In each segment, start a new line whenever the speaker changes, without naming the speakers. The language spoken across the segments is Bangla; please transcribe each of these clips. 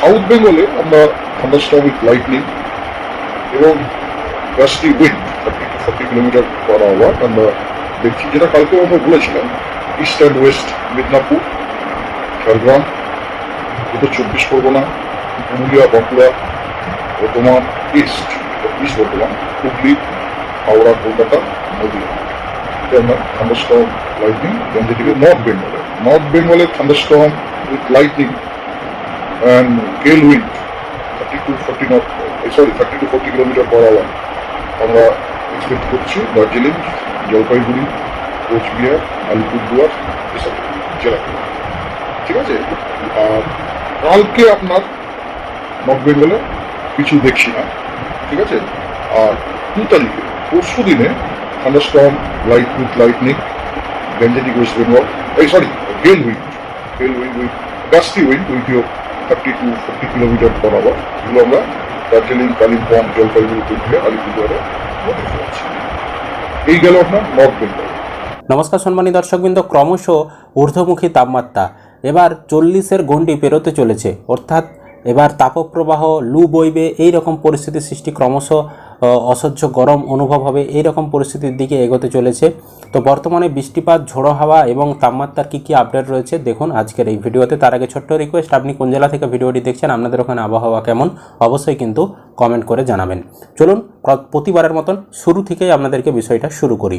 সাউথ বেঙ্গলে আমরা থান্ডারস্টর্ম উইথ লাইটনিং এবং গাছটি wind thirty two forty kilometre per hour আমরা দেখছি যেটা কালকেও আমরা বলেছিলাম east and west Midnapore Jhargram উত্তর চব্বিশ পরগনা পুরুলিয়া বাঁকুড়া বর্ধমান ইস্ট ইস্ট বর্ধমান হুগলি হাওড়া কলকাতা নদীয়া আমরা থান্ডারস্টর্ম লাইটনিং যেদিকে নর্থ বেঙ্গলে নর্থ বেঙ্গলে thunderstorm with lightning and gale wind thirty two forty knot sorry thirty two forty kilometre per hour আমরা এক্সপেক্ট করছি দার্জিলিং, জলপাইগুড়ি, কোচবিহার, আলিপুরদুয়ার, এসব জেলাতে ঠিক আছে? আর কালকে আপনার নর্থ বেঙ্গলে কিছু দেখছি না। ঠিক আছে? আর দু তারিখে, পরশু দিনে thunderstorm light with lightning gangetic west Bengal এই sorry gale wind gale wind with gusty wind with your thirty two forty kilometre per আবার এগুলো আমরা দার্জিলিং কালিম্পং জলপাইগুড়ি ঘুরে আলিপুরদুয়ারে এই গেল আপনার নর্থ বেঙ্গল
নমস্কার সম্মানী দর্শকবৃন্দ, ক্রমশ ঊর্ধ্বমুখী তাপমাত্রা। এবার চল্লিশের গণ্ডি পেরোতে চলেছে। অর্থাৎ এবার তাপপ্রবাহ লু বইবে এই রকম পরিস্থিতির সৃষ্টি ক্রমশ অসহ্য গরম অনুভব হবে এই রকম পরিস্থিতির দিকে এগোতে চলেছে। তো বর্তমানে বৃষ্টিপাত, ঝোড়ো হাওয়া এবং তাপমাত্রার কী কী আপডেট রয়েছে দেখুন আজকের এই ভিডিওতে। তার আগে ছোট্ট রিকোয়েস্ট আপনি কোন জেলা থেকে ভিডিওটি দেখছেন, আপনাদের ওখানে আবহাওয়া কেমন, অবশ্যই কিন্তু কমেন্ট করে জানাবেন। চলুন প্রতিবারের মতন শুরু থেকেই আপনাদেরকে বিষয়টা শুরু করি।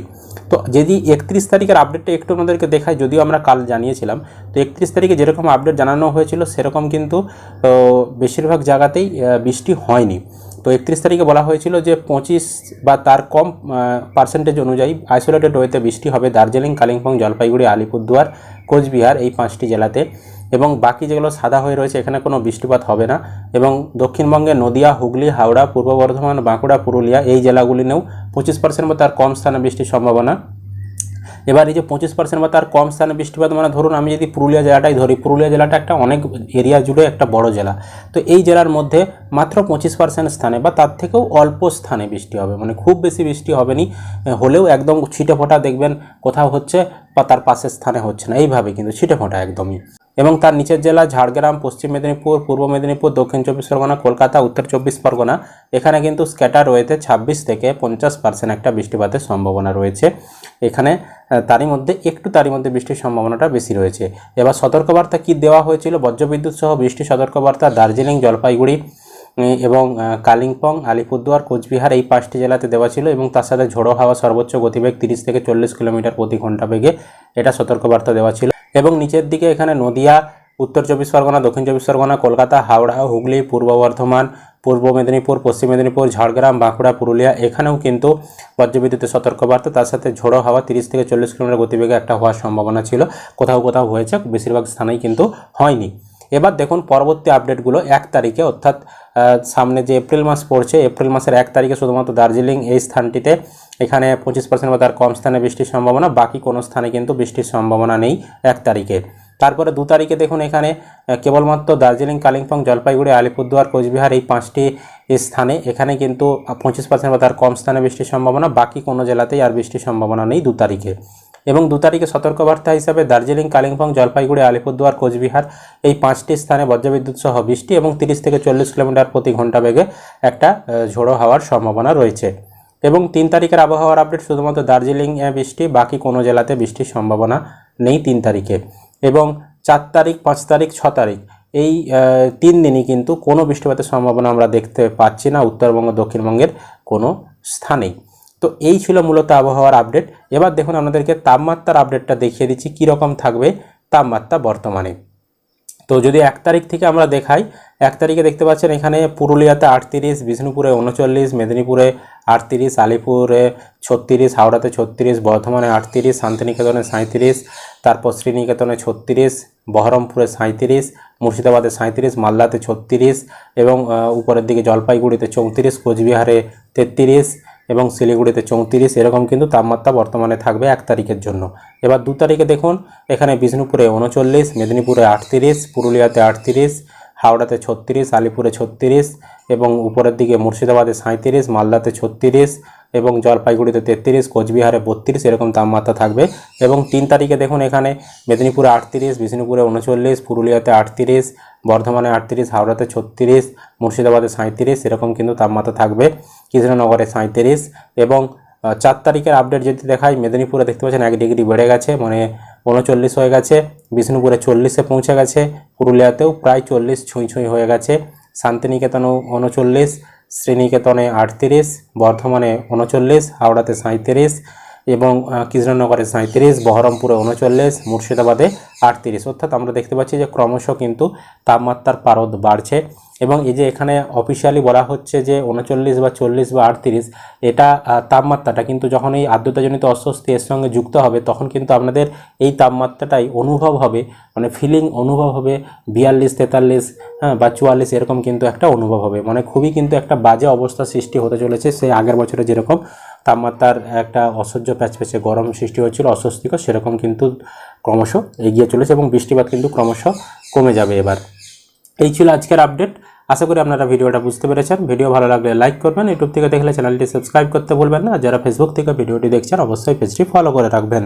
তো যদি একত্রিশ তারিখের আপডেটটা একটু আপনাদেরকে দেখাই, যদিও আমরা কাল জানিয়েছিলাম, তো একত্রিশ তারিখে যেরকম আপডেট জানানো হয়েছিল, সেরকম কিন্তু বেশিরভাগ জায়গাতেই বৃষ্টি হয়নি। তো একত্রিশ তারিখে বলা হয়েছিল যে পঁচিশ বা তার কম পার্সেন্টেজ অনুযায়ী আইসোলেটেড ওয়েতে বৃষ্টি হবে দার্জিলিং, কালিম্পং, জলপাইগুড়ি, আলিপুরদুয়ার, কোচবিহার এই পাঁচটি জেলাতে এবং বাকি যেগুলো সাদা হয়ে রয়েছে এখানে কোনো বৃষ্টিপাত হবে না এবং দক্ষিণবঙ্গে নদিয়া, হুগলি, হাওড়া, পূর্ব বর্ধমান, বাঁকুড়া, পুরুলিয়া এই জেলাগুলিতেও পঁচিশ পার্সেন্ট বা তার কম স্থানে বৃষ্টির সম্ভাবনা এবার এই যে পঁচিশ পার্সেন্ট বা তার কম স্থানে বৃষ্টিপাত মানে ধরুন আমি যদি পুরুলিয়া জেলাটাই ধরি, পুরুলিয়া জেলাটা একটা অনেক এরিয়া জুড়ে একটা বড় জেলা। তো এই জেলার মধ্যে মাত্র পঁচিশ পার্সেন্ট স্থানে বা তার থেকেও অল্প স্থানে বৃষ্টি হবে। মানে খুব বেশি বৃষ্টি হবে নি হলেও একদম ছিটে ফোটা দেখবেন কোথাও হচ্ছে বা তার পাশের স্থানে হচ্ছে না। এইভাবে কিন্তু ছিটে ফোটা একদমই। এবং তার নিচের জেলা ঝাড়গ্রাম, পশ্চিম মেদিনীপুর, পূর্ব মেদিনীপুর, দক্ষিণ চব্বিশ পরগনা, কলকাতা, উত্তর চব্বিশ পরগনা। এখানে কিন্তু স্ক্যাটার রয়েছে ছাব্বিশ থেকে পঞ্চাশ পার্সেন্ট একটা বৃষ্টিপাতের সম্ভাবনা রয়েছে। এখানে তারই মধ্যে, একটু তারই মধ্যে বৃষ্টির সম্ভাবনাটা বেশি রয়েছে। এবার সতর্কবার্তা কি দেওয়া হয়েছিল? বজ্রবিদ্যুৎ সহ বৃষ্টি সতর্কবার্তা দার্জিলিং, জলপাইগুড়ি এবং কালিম্পং, আলিপুরদুয়ার, কোচবিহার এই পাঁচটি জেলাতে দেওয়া ছিল এবং তার সাথে ঝোড়ো হাওয়া সর্বোচ্চ গতিবেগ তিরিশ থেকে চল্লিশ কিলোমিটার প্রতি ঘণ্টা বেগে। এটা সতর্কবার্তা দেওয়া ছিল। এবং নিচের দিকে এখানে নদিয়া, উত্তর চব্বিশ পরগনা, দক্ষিণ চব্বিশ পরগনা, কলকাতা, হাওড়া, হুগলি, পূর্ব বর্ধমান, পূর্ব মেদিনীপুর, পশ্চিম মেদিনীপুর, ঝাড়গ্রাম, বাঁকুড়া, পুরুলিয়া, এখানেও কিন্তু বজ্রবিদ্যুতের সতর্কবার্তা। তার সাথে ঝোড়ো হাওয়া তিরিশ থেকে চল্লিশ কিলোমিটার গতিবেগে একটা হওয়ার সম্ভাবনা ছিল। কোথাও কোথাও হয়েছে, বেশিরভাগ স্থানেই কিন্তু হয়নি। এবার দেখুন পরবর্তী আপডেটগুলো এক তারিখে, অর্থাৎ সামনে যে এপ্রিল মাস পড়ছে, এপ্রিল মাসের এক তারিখে শুধুমাত্র দার্জিলিং এই স্থানটিতে এখানে পঁচিশ পার্সেন্ট বা তার কম স্থানে বৃষ্টির সম্ভাবনা, বাকি কোনো স্থানে কিন্তু বৃষ্টির সম্ভাবনা নেই এক তারিখে। তারপরে দু তারিখে দেখুন এখানে কেবলমাত্র দার্জিলিং, কালিম্পং, জলপাইগুড়ি, আলিপুরদুয়ার, কোচবিহার এই পাঁচটি স্থানে এখানে কিন্তু পঁচিশ পার্সেন্ট বা তার কম স্থানে বৃষ্টির সম্ভাবনা, বাকি কোনো জেলাতেই আর বৃষ্টির সম্ভাবনা নেই দু তারিখে। এবং দু তারিখে সতর্কবার্তা হিসাবে দার্জিলিং, কালিম্পং, জলপাইগুড়ি, আলিপুরদুয়ার, কোচবিহার এই পাঁচটি স্থানে বজ্রবিদ্যুৎ সহ বৃষ্টি এবং তিরিশ থেকে চল্লিশ কিলোমিটার প্রতি ঘণ্টা বেগে একটা ঝোড়ো হওয়ার সম্ভাবনা রয়েছে। এবং তিন তারিখের আবহাওয়ার আপডেট শুধুমাত্র দার্জিলিং এ বৃষ্টি, বাকি কোনো জেলাতে বৃষ্টির সম্ভাবনা নেই তিন তারিখে। এবং চার তারিখ, পাঁচ তারিখ, ছ তারিখ এই তিন দিনই কিন্তু কোনো বৃষ্টিপাতের সম্ভাবনা আমরা দেখতে পাচ্ছি না উত্তরবঙ্গ, দক্ষিণবঙ্গের কোনো স্থানেই। তো এই ছিল মূলত আবহাওয়ার আপডেট এবার দেখুন আপনাদেরকে তাপমাত্রার আপডেটটা দেখিয়ে দিচ্ছি কীরকম থাকবে তাপমাত্রা বর্তমানে। তো যদি এক তারিখ থেকে আমরা দেখাই, এক তারিখে দেখতে পাচ্ছেন এখানে পুরুলিয়াতে আটত্রিশ, বিষ্ণুপুরে উনচল্লিশ, মেদিনীপুরে আটত্রিশ, আলিপুরে ছত্রিশ, হাওড়াতে ছত্রিশ, বর্ধমানে আটত্রিশ, শান্তিনিকেতনে সাঁত্রিশ তারপর শ্রীনিকেতনে ছত্রিশ, বহরমপুরে সাঁত্রিশ মুর্শিদাবাদে সাঁত্রিশ মালদাতে ছত্রিশ এবং উপরের দিকে জলপাইগুড়িতে চৌত্রিশ, কোচবিহারে তেত্রিশ এবং শিলিগুড়িতে চৌত্রিশ, এরকম কিন্তু তাপমাত্রা বর্তমানে থাকবে এক তারিখের জন্য। এবার দু তারিখে দেখুন, এখানে বিষ্ণুপুরে উনচল্লিশ মেদিনীপুরে আটত্রিশ, পুরুলিয়াতে আটত্রিশ, হাওড়াতে ছত্রিশ, আলিপুরে ছত্রিশ এবং উপরের দিকে মুর্শিদাবাদে সাঁত্রিশ মালদাতে ছত্রিশ এবং জলপাইগুড়িতে তেত্রিশ, কোচবিহারে বত্রিশ এরকম তাপমাত্রা থাকবে। এবং তিন তারিখে দেখুন এখানে মেদিনীপুরে আটত্রিশ, বিষ্ণুপুরে উনচল্লিশ, পুরুলিয়াতে আটত্রিশ, বর্ধমানে আটত্রিশ, হাওড়াতে ছত্রিশ, মুর্শিদাবাদে সাঁত্রিশ এরকম কিন্তু তাপমাত্রা থাকবে। কৃষ্ণনগরে সাঁত্রিশ এবং চার তারিখের আপডেট যদি দেখাই, মেদিনীপুরে দেখতে পাচ্ছেন এক ডিগ্রি বেড়ে গেছে মানে উনচল্লিশ হয়ে গেছে, বিষ্ণুপুরে চল্লিশে পৌঁছে গেছে, পুরুলিয়াতেও প্রায় চল্লিশ ছুঁই ছুঁই হয়ে গেছে, শান্তিনিকেতনেও উনচল্লিশ শ্রীনিকেতনে আটত্রিশ বর্ধমানে উনচল্লিশ হাওড়াতে সাঁত্রিশ এবং কৃষ্ণনগরে সাঁত্রিশ বহরমপুরে উনচল্লিশ, মুর্শিদাবাদে আটত্রিশ। অর্থাৎ আমরা দেখতে পাচ্ছি যে ক্রমশ কিন্তু তাপমাত্রার পারদ বাড়ছে এবং এই যে এখানে অফিসিয়ালি বলা হচ্ছে যে উনচল্লিশ বা চল্লিশ বা আটত্রিশ, এটা তাপমাত্রাটা কিন্তু যখন এই আর্দ্রতাজনিত অস্বস্তি এর সঙ্গে যুক্ত হবে, তখন কিন্তু আপনাদের এই তাপমাত্রাটাই অনুভব হবে মানে ফিলিং অনুভব হবে, বিয়াল্লিশ, তেতাল্লিশ হ্যাঁ বা চুয়াল্লিশ এরকম কিন্তু একটা অনুভব হবে। মানে খুবই কিন্তু একটা বাজে অবস্থা সৃষ্টি হতে চলেছে সেই আগের বছরে যেরকম। তাপমাত্রার একটা অসহ্য প্যাচপ্যাচে গরম সৃষ্টি হয়েছিল, অস্বস্তিকর, সেরকম কিন্তু ক্রমশ এগিয়ে চলেছে এবং বৃষ্টিপাত কিন্তু ক্রমশ কমে যাবে এবার। এই ছিল আজকের আপডেট। আশা করি আপনারা ভিডিওটা বুঝতে পেরেছেন। ভিডিও ভালো লাগলে লাইক করবেন। ইউটিউব থেকে দেখলে চ্যানেলটি সাবস্ক্রাইব করতে ভুলবেন না। যারা ফেসবুক থেকে ভিডিওটি দেখছেন, অবশ্যই পেজটি ফলো করে রাখবেন।